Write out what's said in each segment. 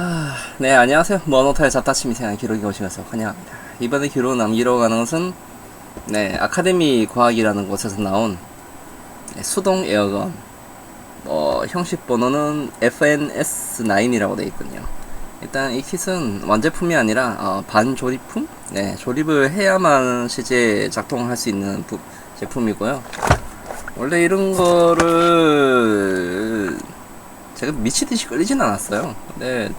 아, 네, 안녕하세요. 머노타의 잡다침 이 생한 기록이 오시면서 환영합니다. 이번에 기록 남기로 가는 것은, 네, 아카데미 과학이라는 곳에서 나온 네, 수동 에어건, 어, 형식 번호는 FNS9이라고 되어 있군요. 일단 이 킷은 완제품이 아니라, 어, 반조립품? 네, 조립을 해야만 실제 작동할 수 있는 부- 제품이고요. 원래 이런 거를 제가 미치듯이 끌리진 않았어요. 근데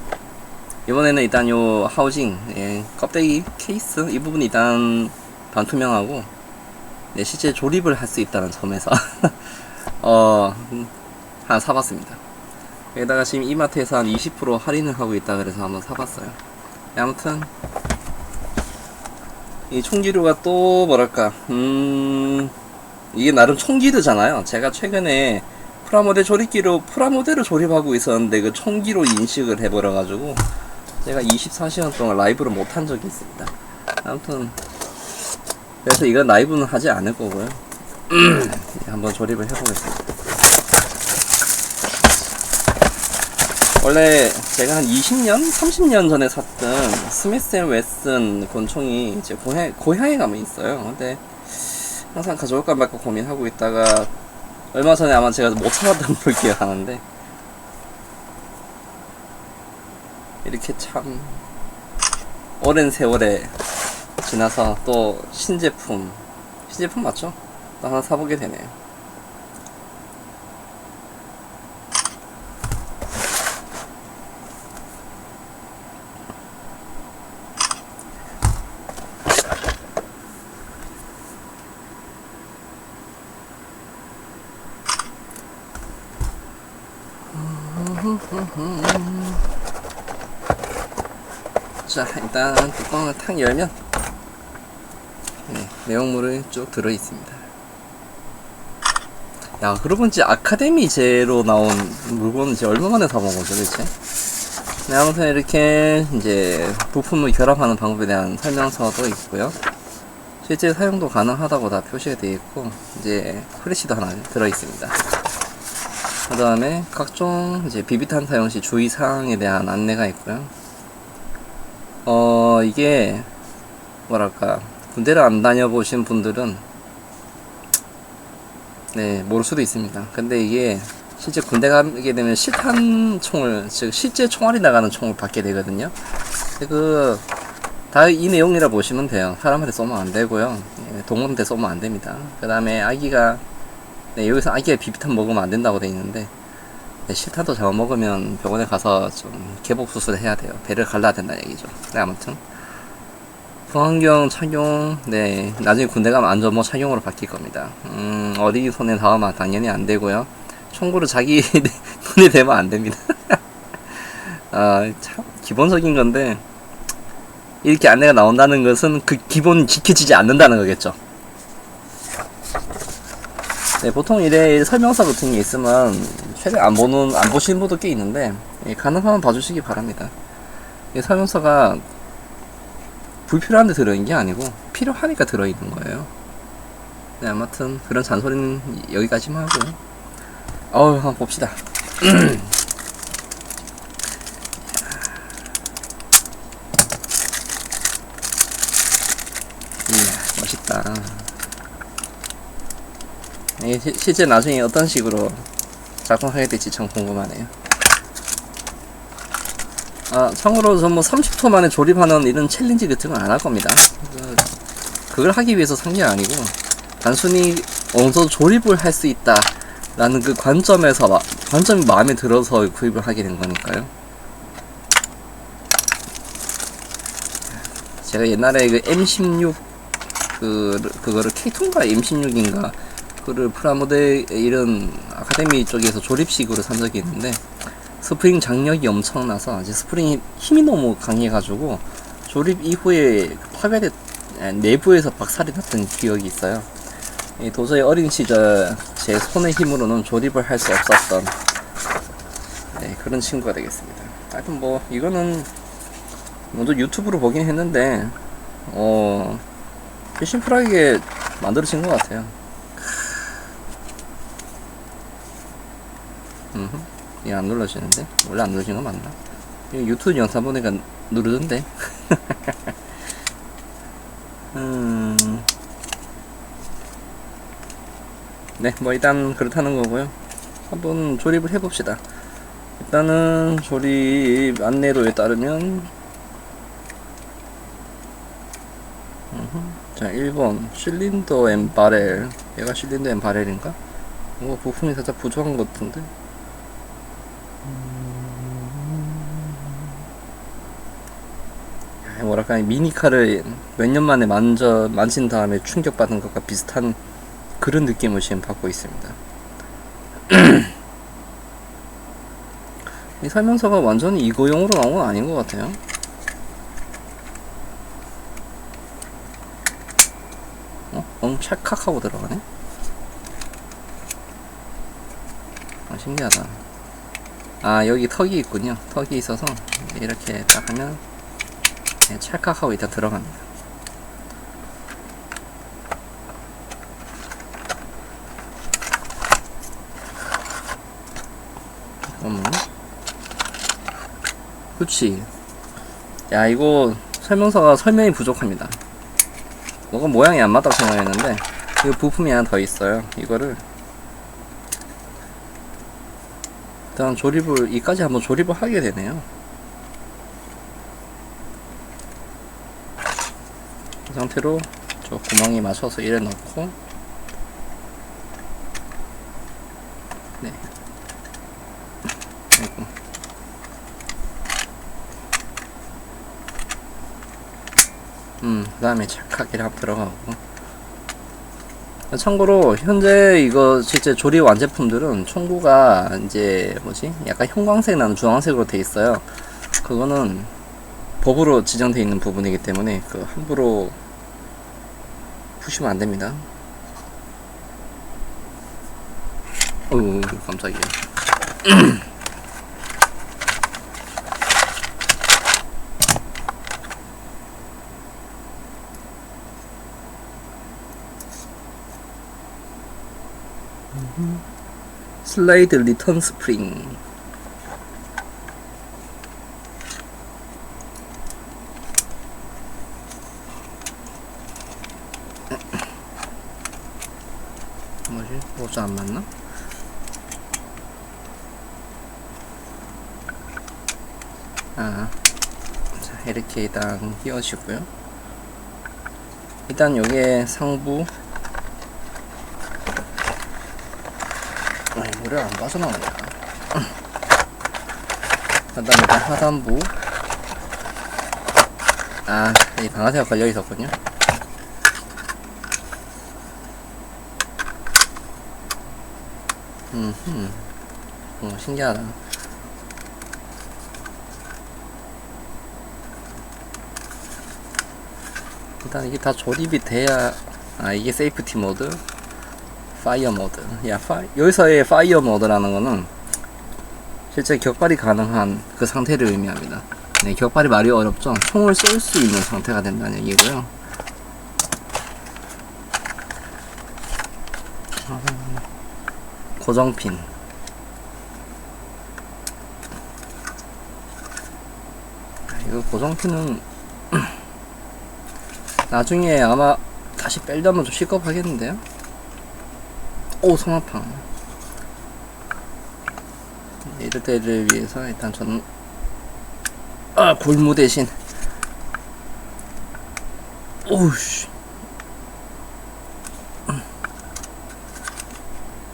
이번에는 일단 요 하우징 예, 껍데기 케이스 이 부분이 일단 반투명하고 네, 실제 조립을 할 수 있다는 점에서 어 하나 사봤습니다. 여기다가 지금 이마트에서 한 20% 할인을 하고 있다 그래서 한번 사봤어요. 네, 아무튼 이 총기류가 또 뭐랄까 음 이게 나름 총기류잖아요. 제가 최근에 프라모델 조립기로 프라모델을 조립하고 있었는데 그 총기로 인식을 해버려 가지고 제가 24시간 동안 라이브를 못한 적이 있습니다. 아무튼 그래서 이건 라이브는 하지 않을 거고요. 한번 조립을 해보겠습니다. 원래 제가 한 20년, 30년 전에 샀던 스미스 앤 웨슨 권총이 이제 고향, 고향에 가면 있어요. 근데 항상 가져올까 말까 고민하고 있다가 얼마 전에 아마 제가 못 찾았던 걸 기억하는데 이렇게 참 오랜 세월에 지나서 또 신제품 신제품 맞죠? 또 하나 사보게 되네요 자 일단 뚜껑을 탁 열면 네, 내용물이 쭉 들어 있습니다. 야 그러고 보니 아카데미 제로 나온 물건은 이제 얼마 만에 사본 거죠 도대체? 네 아무튼 이렇게 이제 부품을 결합하는 방법에 대한 설명서도 있고요. 실제 사용도 가능하다고 다 표시가 되어 있고 이제 프레시도 하나 들어 있습니다. 그 다음에 각종 이제 비비탄 사용 시 주의 사항에 대한 안내가 있고요. 어, 이게, 뭐랄까, 군대를 안 다녀보신 분들은, 네, 모를 수도 있습니다. 근데 이게, 실제 군대 가게 되면 실탄 총을, 즉, 실제 총알이 나가는 총을 받게 되거든요. 그, 다 이 내용이라 보시면 돼요. 사람한테 쏘면 안 되고요. 예, 동물한테 쏘면 안 됩니다. 그 다음에 아기가, 네, 여기서 아기가 비비탄 먹으면 안 된다고 돼 있는데, 네, 실탄도 잘못 먹으면 병원에 가서 좀 개복 수술을 해야 돼요. 배를 갈라야 된다 얘기죠. 네, 아무튼 보안경 착용, 네, 나중에 군대 가면 안전모 착용으로 바뀔 겁니다. 음, 어린이 손에 닿으면 당연히 안 되고요. 총구를 자기 눈에 대면 안 됩니다. 아, 참 기본적인 건데 이렇게 안내가 나온다는 것은 그 기본 지켜지지 않는다는 거겠죠. 네, 보통 이래 설명서 같은 게 있으면 최대 안 보는 안 보시는 분도 꽤 있는데 예, 가능하면 봐주시기 바랍니다. 이 설명서가 불필요한데 들어있는 게 아니고 필요하니까 들어있는 거예요. 네, 아무튼 그런 잔소리는 여기까지만 하고요. 어우, 한번 봅시다. 이야, 멋있다. 이게 시- 실제 나중에 어떤 식으로 작동하게 될지 참 궁금하네요. 아, 참고로 전뭐 30초 만에 조립하는 이런 챌린지 같은 건 안 할 겁니다. 그- 그걸 하기 위해서 산 게 아니고, 단순히 어느 정도 조립을 할 수 있다. 라는 그 관점에서, 마, 관점이 마음에 들어서 구입을 하게 된 거니까요. 제가 옛날에 그 M16, 그, 그거를 K2인가 M16인가, 그를 프라모델 이런 아카데미 쪽에서 조립식으로 산 적이 있는데 스프링 장력이 엄청나서 이제 스프링이 힘이 너무 강해가지고 조립 이후에 파괴됐 에, 내부에서 박살이 났던 기억이 있어요. 이 도저히 어린 시절 제 손의 힘으로는 조립을 할 수 없었던 네, 그런 친구가 되겠습니다. 하여튼 뭐 이거는 먼저 유튜브로 보긴 했는데 어 심플하게 만들어진 것 같아요. 음흠. 이게 안 눌러지는데? 원래 안 눌러지는 거 맞나? 유튜브 영상 보니까 누르던데. 음. 네, 뭐 일단 그렇다는 거고요. 한번 조립을 해봅시다. 일단은 조립 안내도에 따르면. 자 1번 실린더 앤 바렐 얘가 실린더 앤 바렐인가? 뭔가 부품이 살짝 부족한 것 같은데 뭐랄까 미니카를 몇 년 만에 만져 만진 다음에 충격받은 것과 비슷한 그런 느낌을 지금 받고 있습니다. 이 설명서가 완전히 이거용으로 나온 건 아닌 것 같아요. 어? 너무 찰칵하고 들어가네? 아, 신기하다. 아, 여기 턱이 있군요. 턱이 있어서 이렇게 딱 하면 네, 찰칵하고 일단 들어갑니다. 잠깐만. 그치. 야, 이거 설명서가 설명이 부족합니다. 뭐가 모양이 안 맞다고 생각했는데, 이거 부품이 하나 더 있어요. 이거를. 일단 조립을, 이까지 한번 조립을 하게 되네요. 이 상태로 저 구멍에 맞춰서 이래 넣고, 네. 아이고. 음, 그 다음에 착하게 합 들어가고. 참고로, 현재 이거 실제 조립 완제품들은 총구가 이제 뭐지? 약간 형광색 나는 주황색으로 돼 있어요. 그거는 법으로 지정되어 있는 부분이기 때문에 그 함부로 푸시면 안 됩니다. 어우, 깜짝이야. 슬라이드 리턴 스프링 모자 안 맞나? 아, 자 이렇게 일단 끼워주고요. 일단 여기에 상부 아니 물을 안 빠져나오네 그다음에 일단 하단부 아 이 방아쇠가 걸려 있었군요 음흠 어 신기하다 일단 이게 다 조립이 돼야 아 이게 세이프티 모드 파이어 모드. 야, 파, 여기서의 파이어 모드라는 거는 실제 격발이 가능한 그 상태를 의미합니다. 네, 격발이 말이 어렵죠. 총을 쏠 수 있는 상태가 된다는 얘기고요. 고정핀. 이거 고정핀은 나중에 아마 다시 빼려면 좀 실겁하겠는데요? 오 성화팡 이럴 때를 위해서 일단 저는 아 골무 대신 오우씨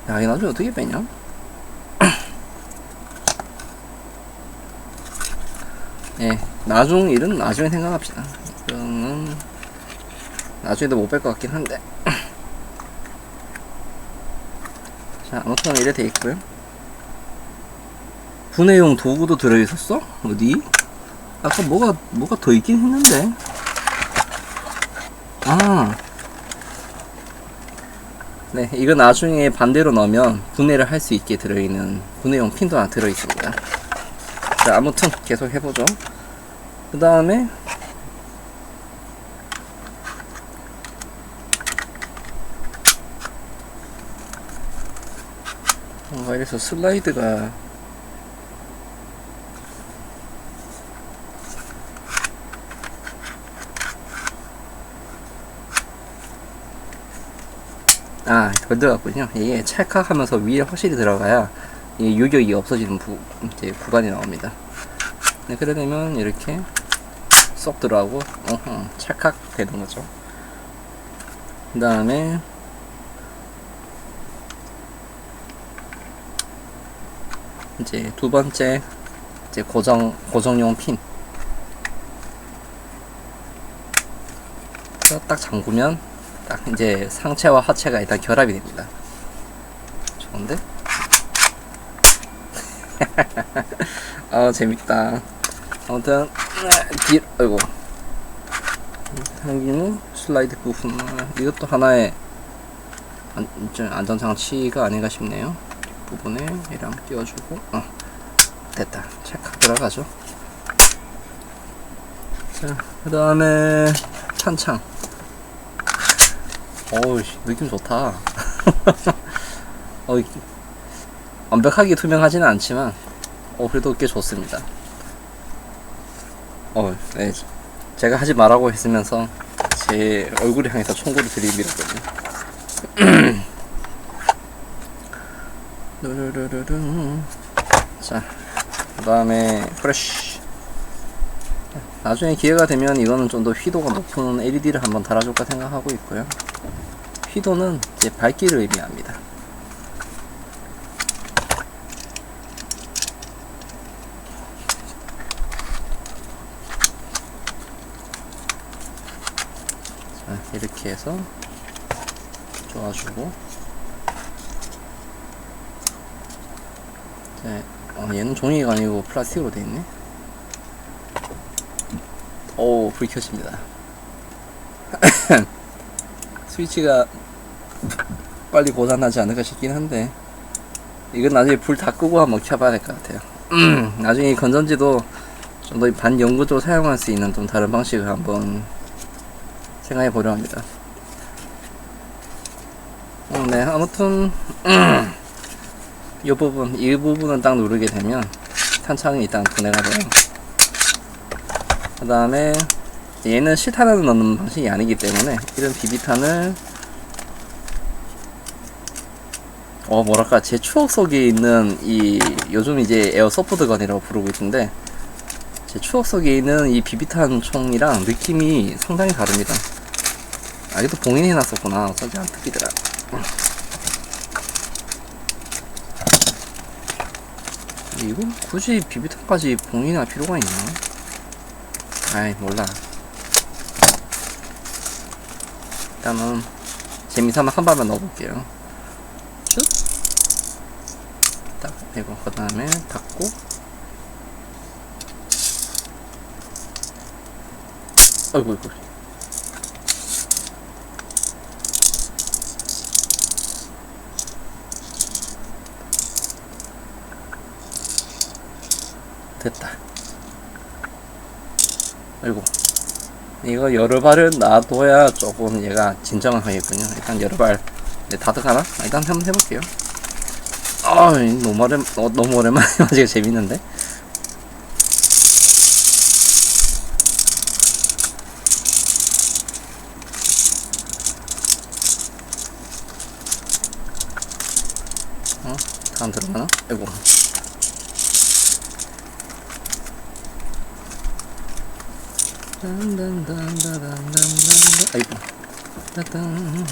야 이거 나중에 어떻게 빼냐 예 나중 일은 나중에 생각합시다 이거는 나중에도 못 뺄 것 같긴 한데 자, 아무튼 이래 돼 있고요. 분해용 도구도 들어있었어? 어디? 아까 뭐가 뭐가 더 있긴 했는데. 아. 네, 이거 나중에 반대로 넣으면 분해를 할 수 있게 들어있는 분해용 핀도 하나 들어있습니다. 자, 아무튼 계속 해보죠. 그 다음에 뭔가 이래서 슬라이드가 아, 그거 들어갔군요. 이게 찰칵하면서 위에 확실히 들어가야 이 유격이 없어지는 부, 이제 구간이 나옵니다. 네, 그래 되면 이렇게 쏙 들어가고, 어허, 찰칵 되는 거죠. 그 다음에, 이제 두 번째, 이제 고정, 고정용 핀. 딱 잠그면 딱 이제 상체와 하체가 일단 결합이 됩니다. 좋은데? 아 재밌다. 아무튼 뒤 아이고 여기는 슬라이드 부분 이것도 하나의 안, 좀 안전 장치가 아닌가 싶네요. 부분에 이랑 띄워주고 어 됐다. 찰칵 들어가죠. 자, 그 다음에 탄창. 어우, 씨, 느낌 좋다. 어, 이- 완벽하게 투명하지는 않지만, 어, 그래도 꽤 좋습니다. 어, 네. 제가 하지 말라고 했으면서, 제 얼굴을 향해서 총구를 들이밀었거든요. 자, 그 다음에, 프레쉬. 나중에 기회가 되면 이거는 좀 더 휘도가 높은 LED를 한번 달아줄까 생각하고 있고요. 휘도는 이제 밝기를 의미합니다. 자, 이렇게 해서 좋아주고 자, 어, 얘는 종이가 아니고 플라스틱으로 되어 있네. 오, 불 켜집니다. 스위치가 빨리 고장나지 않을까 싶긴 한데 이건 나중에 불 다 끄고 한번 켜봐야 될 것 같아요. 나중에 이 건전지도 좀 더 반영구적으로 사용할 수 있는 좀 다른 방식을 한번 생각해 보려 합니다. 어, 네, 아무튼 이 부분, 이 부분은 딱 누르게 되면 탄창이 일단 분해가 돼요. 그 다음에 얘는 실탄을 넣는 방식이 아니기 때문에 이런 비비탄을 어 뭐랄까 제 추억 속에 있는 이 요즘 이제 에어 소프트건이라고 부르고 있는데 제 추억 속에 있는 이 비비탄 총이랑 느낌이 상당히 다릅니다. 아 이것도 봉인해 놨었구나 어쩐지 안 뜯기더라. 이거 굳이 비비탄까지 봉인할 필요가 있나? 아이 몰라. 일단은 재미삼아 한 발만 넣어볼게요. 슛. 딱 이거 그 다음에 닫고. 아이고 아이고. 됐다. 아이고. 이거 여러 발을 놔둬야 조금 얘가 진정하겠군요. 일단 여러 발 네, 다들 가나? 일단 한번 해볼게요. 아, 너무 오랜 어, 너무 오랜만에 맞으니까 재밌는데. 어? 다음 들어가나? 아이고. 아이고 따단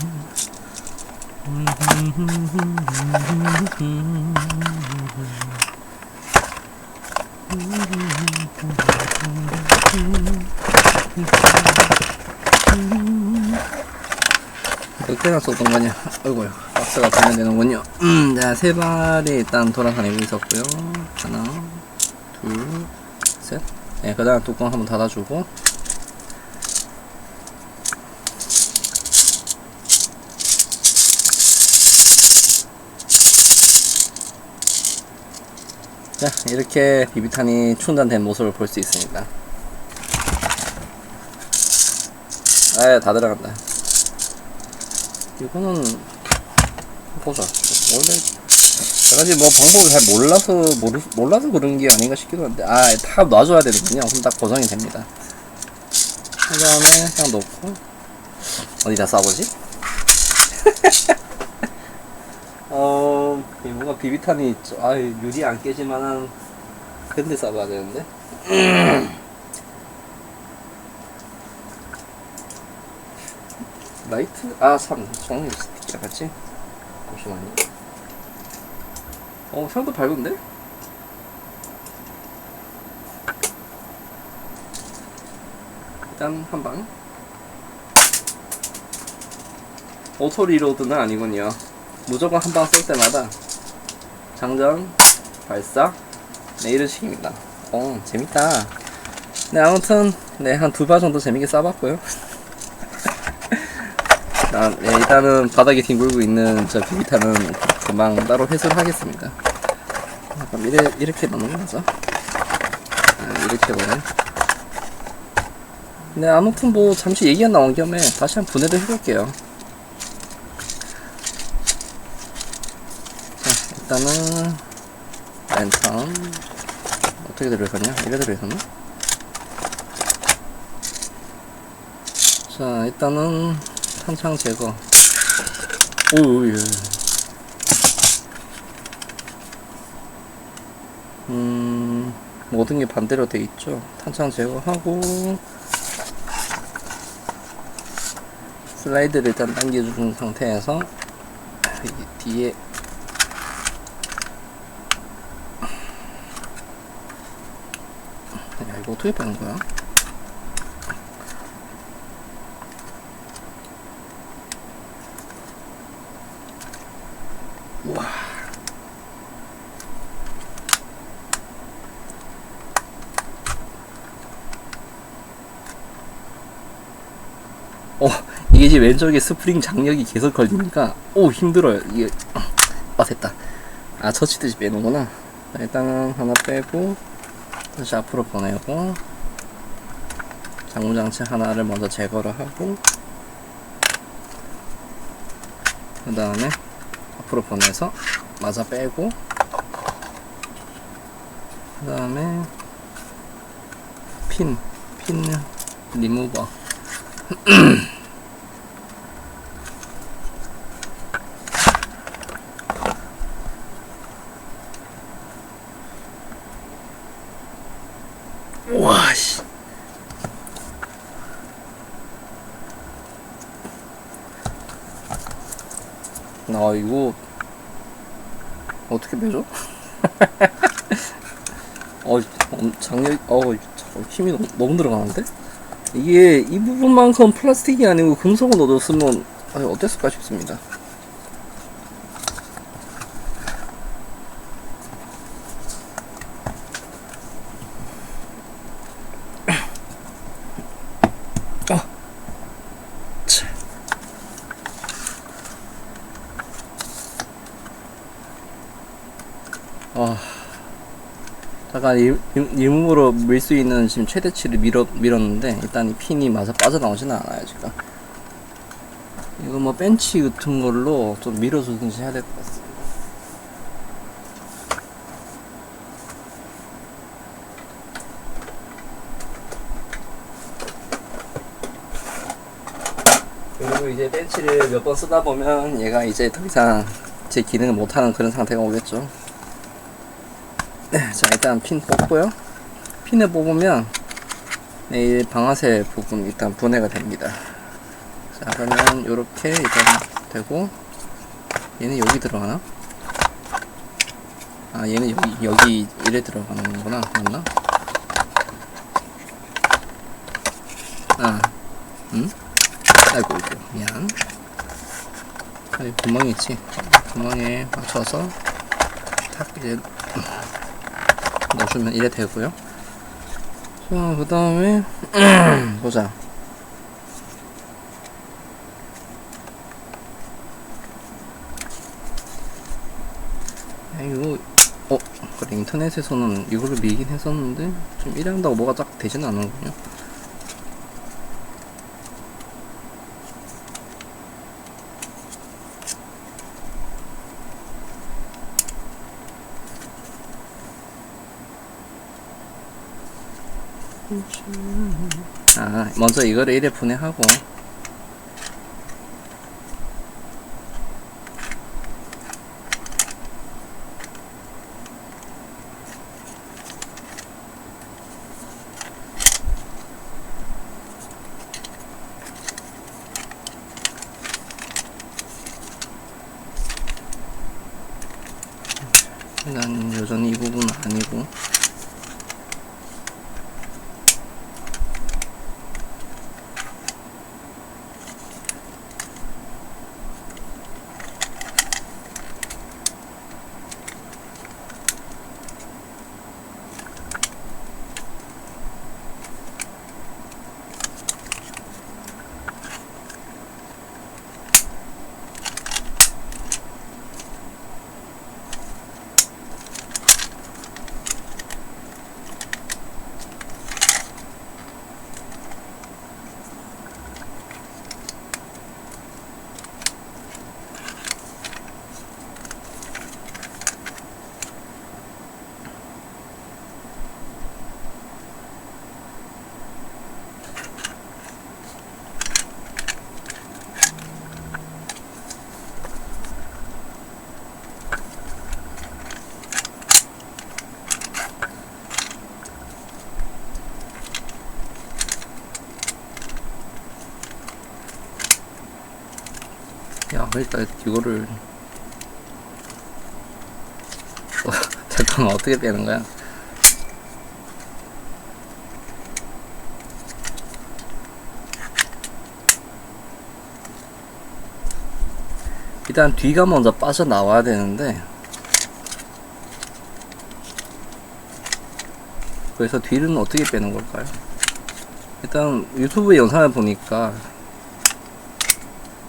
몇 개나 쏟은 거냐? 어이구야, 박스가 되면 되는군요. 음, 자, 세 발이 일단 돌아다니고 있었고요. 하나, 둘, 셋. 네, 그 다음 뚜껑 한번 닫아주고. 자, 이렇게 비비탄이 충전된 모습을 볼 수 있습니다. 아예 다 들어간다. 이거는 보자. 원래 내가 뭐 방법을 잘 몰라서 모르, 몰라서 그런 게 아닌가 싶기도 한데 아다 놔줘야 되는군요. 그럼 딱 고정이 됩니다. 그 다음에 그냥 놓고 어디다 쏴보지? 어, 이 뭔가 비비탄이 있죠. 아, 유리 안 깨지만한 근데 써봐야 되는데. 라이트? 아, 참, 종이 스티커 같지? 잠시만요. 어, 생각도 밝은데? 일단 한 방. 오토 리로드는 아니군요. 무조건 한 방 쏠 때마다 장전, 발사, 네 이런 식입니다. 어 재밌다. 네 아무튼 네한 두 발 정도 재밌게 쏴봤고요. 아, 네, 일단은 바닥에 뒹굴고 있는 저 비비탄은 금방 따로 회수를 하겠습니다. 아, 그럼 이래, 이렇게 넣는 거죠. 아, 이렇게 보면. 네, 아무튼 뭐 잠시 얘기가 나온 겸에 다시 한번 분해도 해볼게요. 자, 일단은 랜턴 어떻게 들어있었냐? 이래 들어있었나? 자, 일단은 탄창 제거. 오우, 예. 음, 모든 게 반대로 돼 있죠. 탄창 제거하고, 슬라이드를 일단 당겨준 상태에서, 뒤에, 빼는 거야? 우와. 어, 이게 이제 왼쪽에 스프링 장력이 계속 걸리니까, 오, 힘들어요. 이게, 아, 됐다. 아, 처치듯이 빼는구나. 자, 일단은 하나 빼고, 다시 앞으로 보내고, 장무장치 하나를 먼저 제거를 하고, 그 다음에 앞으로 보내서 맞아 빼고 그 다음에 핀, 핀 리무버 우와 씨 아 이거 어떻게 매죠? 어, 음, 장력, 어, 저 힘이 너무, 너무 들어가는데? 이게 이 부분만큼 플라스틱이 아니고 금속을 넣어줬으면 아니, 어땠을까 싶습니다. 잠깐 일- 일- 일문으로 밀 수 있는 지금 최대치를 밀어, 밀었는데 일단 이 핀이 마저 빠져나오지는 않아요 지금. 이거 뭐 벤치 같은 걸로 좀 밀어주든지 해야 될 것 같습니다. 그리고 이제 벤치를 몇 번 쓰다 보면 얘가 이제 더 이상 제 기능을 못하는 그런 상태가 오겠죠 네, 자 일단 핀 뽑고요. 핀을 뽑으면 네, 이 방아쇠 부분 일단 분해가 됩니다. 자 그러면 요렇게 일단 되고 얘는 여기 들어가나? 아 얘는 여기 여기 이래 들어가는구나 맞나? 아, 음? 아이고 이거 미안. 아, 이 구멍이 있지. 구멍에 맞춰서 탁 이제 넣어주면 이래 되고요. 자, 그 다음에, 보자. 아, 이거, 어, 그래, 인터넷에서는 이걸로 밀긴 했었는데, 좀 이래 한다고 뭐가 딱 되진 않는군요. 아 먼저 이거를 1에 분해하고. 난 여전히 이 부분은 아니고. 일단 이거를 어, 잠깐만 어떻게 빼는 거야? 일단 뒤가 먼저 빠져나와야 되는데 그래서 뒤는 어떻게 빼는 걸까요? 일단 유튜브 영상을 보니까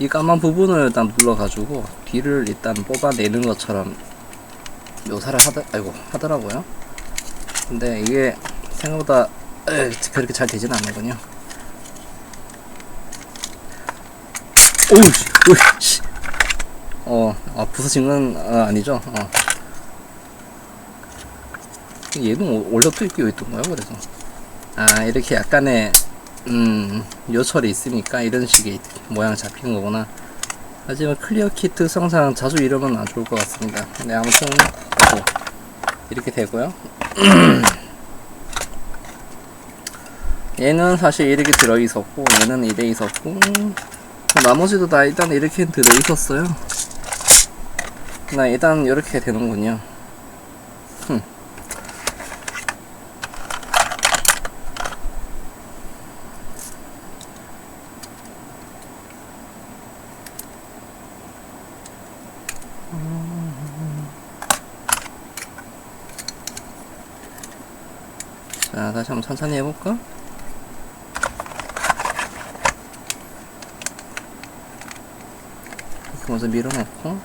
이 까만 부분을 일단 눌러가지고 뒤를 일단 뽑아내는 것처럼 묘사를 하더, 아이고, 하더라고요. 근데 이게 생각보다 에, 그렇게 잘 되진 않는군요. 오우, 씨, 오우, 씨. 어, 아, 부서진 건 아, 아니죠. 어. 얘는 또 끼어 있던 거야, 그래서. 아, 이렇게 약간의 음, 요철이 있으니까 이런 식의 모양 잡힌 거구나. 하지만 클리어 키트 성상 자주 이러면 안 좋을 것 같습니다. 네, 아무튼, 이렇게 되고요. 얘는 사실 이렇게 들어 있었고, 얘는 이래 있었고, 나머지도 다 일단 이렇게 들어 있었어요. 나 일단 이렇게 되는군요. 한번 천천히 해볼까? 이렇게 먼저 밀어놓고,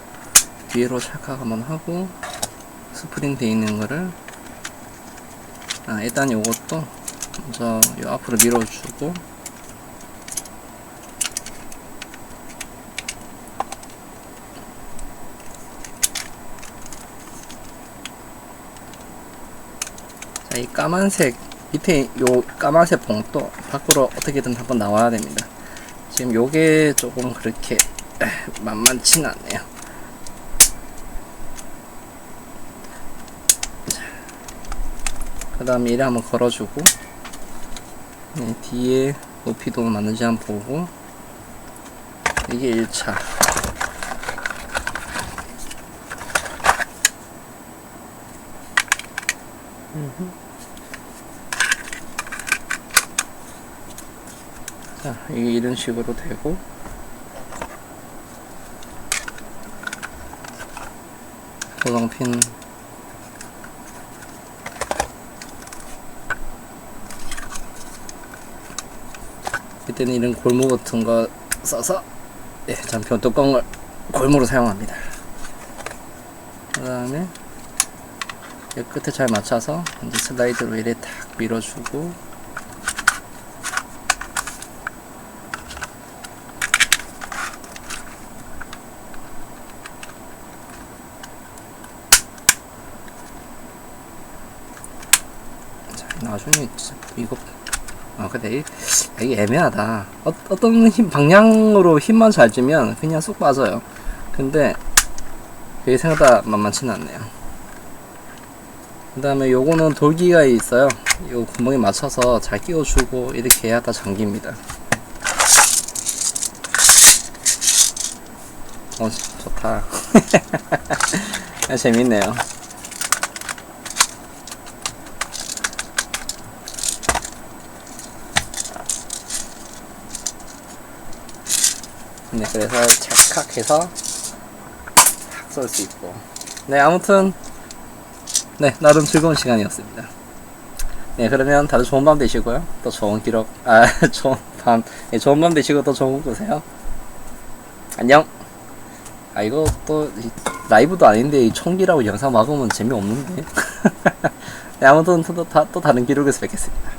뒤로 찰칵 한번 하고, 스프링 돼 있는 거를, 아, 일단 요것도 먼저 요 앞으로 밀어주고, 자, 이 까만색 밑에 요 까만색 봉도 밖으로 어떻게든 한번 나와야 됩니다. 지금 요게 조금 그렇게 에, 만만치는 않네요. 그 다음에 이를 한번 걸어주고 네, 뒤에 높이도 맞는지 한번 보고 이게 1차 이게 이런 식으로 되고. 고정핀. 이때는 이런 골무 같은 거 써서 예, 잠편 뚜껑을 골무로 사용합니다. 그 다음에 이 끝에 잘 맞춰서 이제 슬라이드로 이래 탁 밀어주고 자, 나중에 이거 아 근데 이- 이게 애매하다. 어, 어떤 힘 방향으로 힘만 잘 주면 그냥 쑥 빠져요. 근데 그게 생각보다 만만치는 않네요. 그 다음에 요거는 돌기가 있어요. 요 구멍에 맞춰서 잘 끼워주고 이렇게 해야 다 잠깁니다. 어 좋다. 아, 재밌네요 그래서 탁쏠수 있고. 네, 아무튼 네, 나름 즐거운 시간이었습니다. 네, 그러면 다들 좋은 밤 되시고요. 또 좋은 기록, 아, 좋은 밤, 네, 좋은 밤 되시고 또 좋은 꿈 꾸세요. 안녕. 아, 이거 또 이- 라이브도 아닌데 이 총기라고 영상 막으면 재미없는데. 네, 아무튼 또, 다, 또 다른 기록에서 뵙겠습니다.